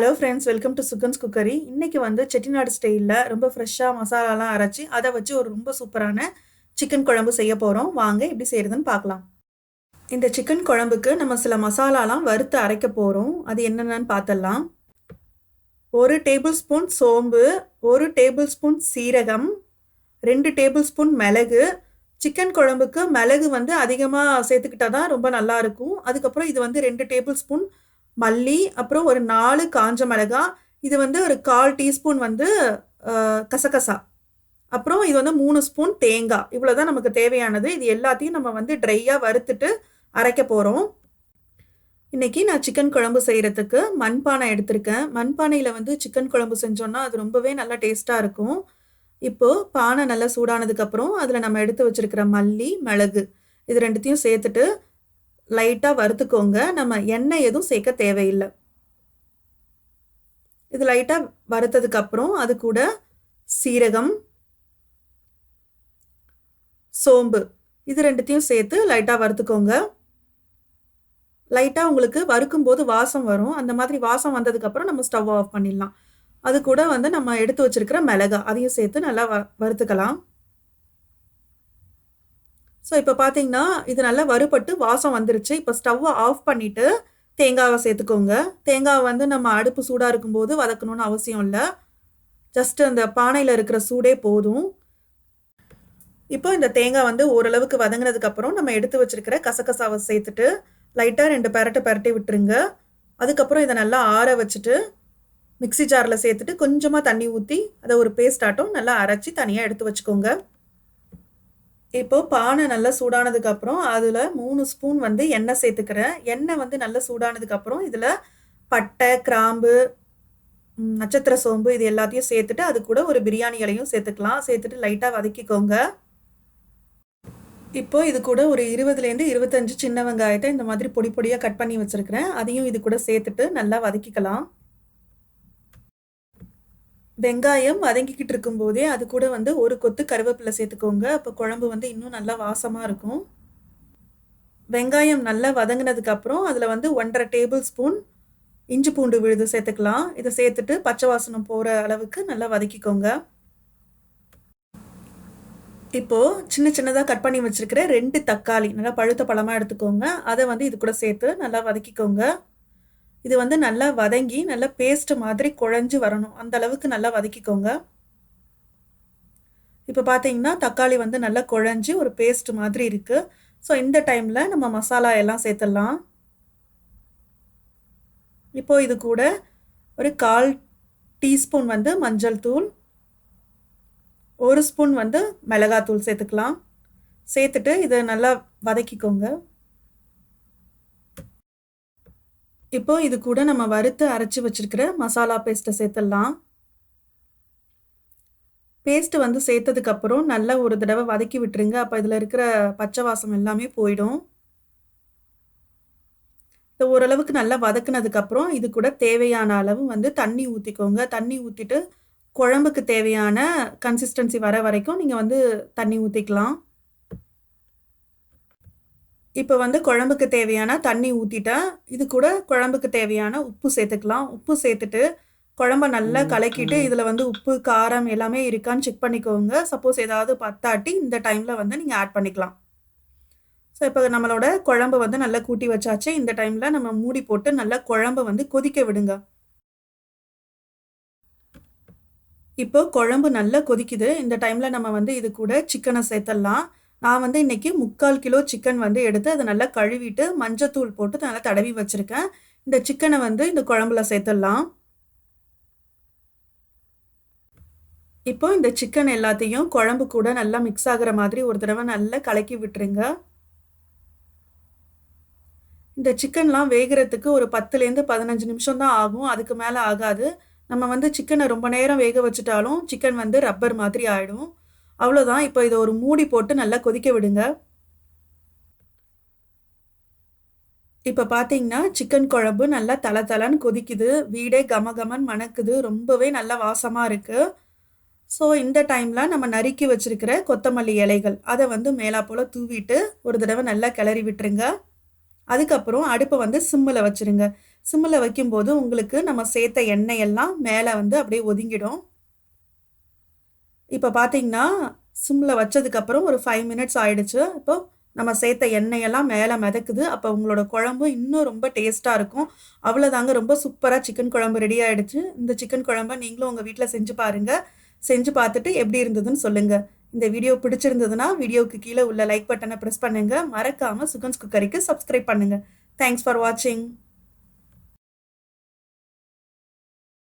Hello friends welcome to Sugans cookery இன்னைக்கு வந்து செட்டிநாடு ஸ்டைலில் ரொம்ப ஃப்ரெஷ்ஷாக மசாலாலாம் அரைச்சி அதை வச்சு ஒரு ரொம்ப சூப்பரான சிக்கன் குழம்பு செய்ய போகிறோம் வாங்க எப்படி செய்கிறதுன்னு பார்க்கலாம். இந்த சிக்கன் குழம்புக்கு நம்ம சில மசாலாலாம் வறுத்து அரைக்க போகிறோம் அது என்னென்னு பார்த்தலாம் ஒரு டேபிள் ஸ்பூன் சோம்பு ஒரு டேபிள் ஸ்பூன் சீரகம் ரெண்டு டேபிள் ஸ்பூன் மிளகு. சிக்கன் குழம்புக்கு மிளகு வந்து அதிகமாக சேர்த்துக்கிட்டா தான் ரொம்ப நல்லா இருக்கும். அதுக்கப்புறம் இது வந்து ரெண்டு டேபிள் ஸ்பூன் மல்லி அப்புறம் ஒரு நாலு காஞ்ச மிளகா இது வந்து ஒரு கால் டீஸ்பூன் வந்து கசகசா. அப்புறம் இது வந்து மூணு ஸ்பூன் தேங்காய். இவ்வளோ தான் நமக்கு தேவையானது. இது எல்லாத்தையும் நம்ம வந்து ட்ரையாக வறுத்துட்டு அரைக்க போகிறோம் இன்னைக்கு நான் சிக்கன் குழம்பு செய்கிறதுக்கு மண்பானை எடுத்திருக்கேன். மண்பானையில் வந்து சிக்கன் குழம்பு செஞ்சோன்னா அது ரொம்பவே நல்லா டேஸ்ட்டாக இருக்கும். இப்போது பானை நல்லா சூடானதுக்கப்புறம் அதில் நம்ம எடுத்து வச்சிருக்கிற மல்லி மிளகு இது ரெண்டுத்தையும் சேர்த்துட்டு லைட்டாக வறுத்துக்கோங்க. நம்ம எண்ணெய் எதுவும் சேர்க்க தேவையில்லை. இது லைட்டாக வறுத்ததுக்கப்புறம் அது கூட சீரகம் சோம்பு இது ரெண்டுத்தையும் சேர்த்து லைட்டாக வறுத்துக்கோங்க. லைட்டாக உங்களுக்கு வறுக்கும்போது வாசம் வரும். அந்த மாதிரி வாசம் வந்ததுக்கப்புறம் நம்ம ஸ்டவ் ஆஃப் பண்ணிடலாம். அது கூட வந்து நம்ம எடுத்து வச்சிருக்கிற மிளகா அதையும் சேர்த்து நல்லா வ வறுத்துக்கலாம். ஸோ இப்போ பார்த்தீங்கன்னா இது நல்லா வறுபட்டு வாசம் வந்துருச்சு. இப்போ ஸ்டவ்வை ஆஃப் பண்ணிவிட்டு தேங்காவை சேர்த்துக்கோங்க. தேங்காவை வந்து நம்ம அடுப்பு சூடாக இருக்கும்போது வதக்கணும்னு அவசியம் இல்லை. ஜஸ்ட் அந்த பானையில் இருக்கிற சூடே போதும். இப்போ இந்த தேங்காய் வந்து ஓரளவுக்கு வதங்கினதுக்கப்புறம் நம்ம எடுத்து வச்சிருக்கிற கசகசாவை சேர்த்துட்டு லைட்டாக ரெண்டு பெரட்டை பெரட்டி விட்டுருங்க. அதுக்கப்புறம் இதை நல்லா ஆற வச்சுட்டு மிக்ஸி ஜாரில் சேர்த்துட்டு கொஞ்சமாக தண்ணி ஊற்றி அதை ஒரு பேஸ்ட் ஆட்டம் நல்லா அரைச்சி தனியாக எடுத்து வச்சுக்கோங்க. இப்போ பானை நல்லா சூடானதுக்கப்புறம் அதில் மூணு ஸ்பூன் வந்து எண்ணெய் சேர்த்துக்கிறேன். எண்ணெய் வந்து நல்லா சூடானதுக்கப்புறம் இதில் பட்டை கிராம்பு நட்சத்திர சோம்பு இது எல்லாத்தையும் சேர்த்துட்டு அது கூட ஒரு பிரியாணி இலையும் சேர்த்துக்கலாம். சேர்த்துட்டு லைட்டாக வதக்கிக்கோங்க. இப்போ இது கூட ஒரு இருபதுலேருந்து இருபத்தஞ்சு சின்ன வெங்காயத்தை இந்த மாதிரி பொடி பொடியாக கட் பண்ணி வச்சுருக்கிறேன். அதையும் இது கூட சேர்த்துட்டு நல்லா வதக்கிக்கலாம். வெங்காயம் வதங்கிக்கிட்டு இருக்கும்போதே அது கூட வந்து ஒரு கொத்து கருவேப்பிலை சேர்த்துக்கோங்க. அப்போ குழம்பு வந்து இன்னும் நல்லா வாசமாக இருக்கும். வெங்காயம் நல்லா வதங்கினதுக்கப்புறம் அதில் வந்து ஒன்றரை டேபிள் ஸ்பூன் இஞ்சி பூண்டு விழுது சேர்த்துக்கலாம். இதை சேர்த்துட்டு பச்சை வாசனம் போகிற அளவுக்கு நல்லா வதக்கிக்கோங்க. இப்போது சின்ன சின்னதாக கட் பண்ணி வச்சுருக்கிற ரெண்டு தக்காளி நல்லா பழுத்த பழமாக எடுத்துக்கோங்க. அதை வந்து இது கூட சேர்த்து நல்லா வதக்கிக்கோங்க. இது வந்து நல்லா வதங்கி நல்லா பேஸ்ட் மாதிரி குழஞ்சு வரணும். அந்த அளவுக்கு நல்லா வதக்கிக்கோங்க. இப்போ பார்த்தீங்கன்னா தக்காளி வந்து நல்லா குழஞ்சு ஒரு பேஸ்ட் மாதிரி இருக்குது ஸோ இந்த டைமில் நம்ம மசாலா எல்லாம் சேர்த்துடலாம். இப்போ இது கூட ஒரு கால் டீஸ்பூன் வந்து மஞ்சள் தூள் ஒரு ஸ்பூன் வந்து மிளகாத்தூள் சேர்த்துக்கலாம். சேர்த்துட்டு இதை நல்லா வதக்கிக்கோங்க. இப்போ இது கூட நம்ம வறுத்து அரைச்சி வச்சிருக்கிற மசாலா பேஸ்ட்டை சேர்த்துடலாம். பேஸ்ட் வந்து சேர்த்ததுக்கப்புறம் நல்லா ஒரு தடவை வதக்கி விட்டுருங்க. அப்போ இதில் இருக்கிற பச்சை வாசம் எல்லாமே போயிடும். இதை ஓரளவுக்கு நல்லா வதக்குனதுக்கப்புறம் இது கூட தேவையான அளவு வந்து தண்ணி ஊற்றிக்கோங்க தண்ணி ஊற்றிட்டு குழம்புக்கு தேவையான கன்சிஸ்டன்சி வர வரைக்கும் நீங்கள் வந்து தண்ணி ஊற்றிக்கலாம் இப்போ வந்து குழம்புக்கு தேவையான தண்ணி ஊற்றிட்டேன் இது கூட குழம்புக்கு தேவையான உப்பு சேர்த்துக்கலாம். உப்பு சேர்த்துட்டு குழம்ப நல்லா கலக்கிட்டு இதில் வந்து உப்பு காரம் எல்லாமே இருக்கான்னு செக் பண்ணிக்கோங்க. சப்போஸ் ஏதாவது பத்தாட்டி இந்த டைமில் வந்து நீங்கள் ஆட் பண்ணிக்கலாம். ஸோ இப்போ நம்மளோட குழம்பு வந்து நல்லா கூட்டி வச்சாச்சு. இந்த டைமில் நம்ம மூடி போட்டு நல்லா குழம்பு வந்து கொதிக்க விடுங்க. இப்போ குழம்பு நல்லா கொதிக்குது. இந்த டைமில் நம்ம வந்து இது கூட சிக்கனை சேர்த்துடலாம் நான் வந்து இன்றைக்கி முக்கால் கிலோ சிக்கன் வந்து எடுத்து அதை நல்லா கழுவிட்டு மஞ்சத்தூள் போட்டு நல்லா தடவி வச்சுருக்கேன். இந்த சிக்கனை வந்து இந்த குழம்புல சேர்த்துடலாம். இப்போ இந்த சிக்கன் எல்லாத்தையும் குழம்பு கூட நல்லா மிக்ஸ் ஆகுற மாதிரி ஒரு தடவை நல்லா கலக்கி விட்டுருங்க. இந்த சிக்கன்லாம் வேகிறதுக்கு ஒரு பத்துலேருந்து பதினஞ்சு நிமிஷம் தான் ஆகும். அதுக்கு மேலே ஆகாது. நம்ம வந்து சிக்கனை ரொம்ப நேரம் வேக வச்சுட்டாலும் சிக்கன் வந்து ரப்பர் மாதிரி ஆகிடும் அவ்வளோதான் இப்போ இதை ஒரு மூடி போட்டு நல்லா கொதிக்க விடுங்க. இப்போ பார்த்தீங்கன்னா சிக்கன் குழம்பு நல்லா தலை தலைன்னு கொதிக்குது. வீடே கம கமன்னு மணக்குது. ரொம்பவே நல்லா வாசமாக இருக்குது ஸோ இந்த டைமில் நம்ம நறுக்கி வச்சுருக்கிற கொத்தமல்லி இலைகள் அதை வந்து மேலா போல் தூவிட்டு ஒரு தடவை நல்லா கிளறி விட்டுருங்க. அதுக்கப்புறம் அடுப்பை வந்து சிம்மில் வச்சுருங்க. சிம்மில் வைக்கும்போது உங்களுக்கு நம்ம சேர்த்த எண்ணெய் எல்லாம் மேலே வந்து அப்படியே ஒதுங்கிடும். இப்போ பார்த்தீங்கன்னா சிம்மில் வச்சதுக்கப்புறம் ஒரு ஃபைவ் மினிட்ஸ் ஆயிடுச்சு. இப்போ நம்ம சேர்த்த எண்ணெயெல்லாம் மேலே மிதக்குது. அப்போ உங்களோட குழம்பு இன்னும் ரொம்ப டேஸ்ட்டாக இருக்கும். அவ்வளோதாங்க ரொம்ப சூப்பராக சிக்கன் குழம்பு ரெடி ஆகிடுச்சு இந்த சிக்கன் குழம்ப நீங்களும் உங்கள் வீட்டில் செஞ்சு பாருங்கள் செஞ்சு பார்த்துட்டு எப்படி இருந்ததுன்னு சொல்லுங்கள் இந்த வீடியோ பிடிச்சிருந்ததுன்னா வீடியோவுக்கு கீழே உள்ள லைக் பட்டனை ப்ரெஸ் பண்ணுங்கள் மறக்காமல் சுகன்ஸ் குக்கரிக்கு சப்ஸ்கிரைப் பண்ணுங்கள் தேங்க்ஸ் ஃபார் வாட்சிங்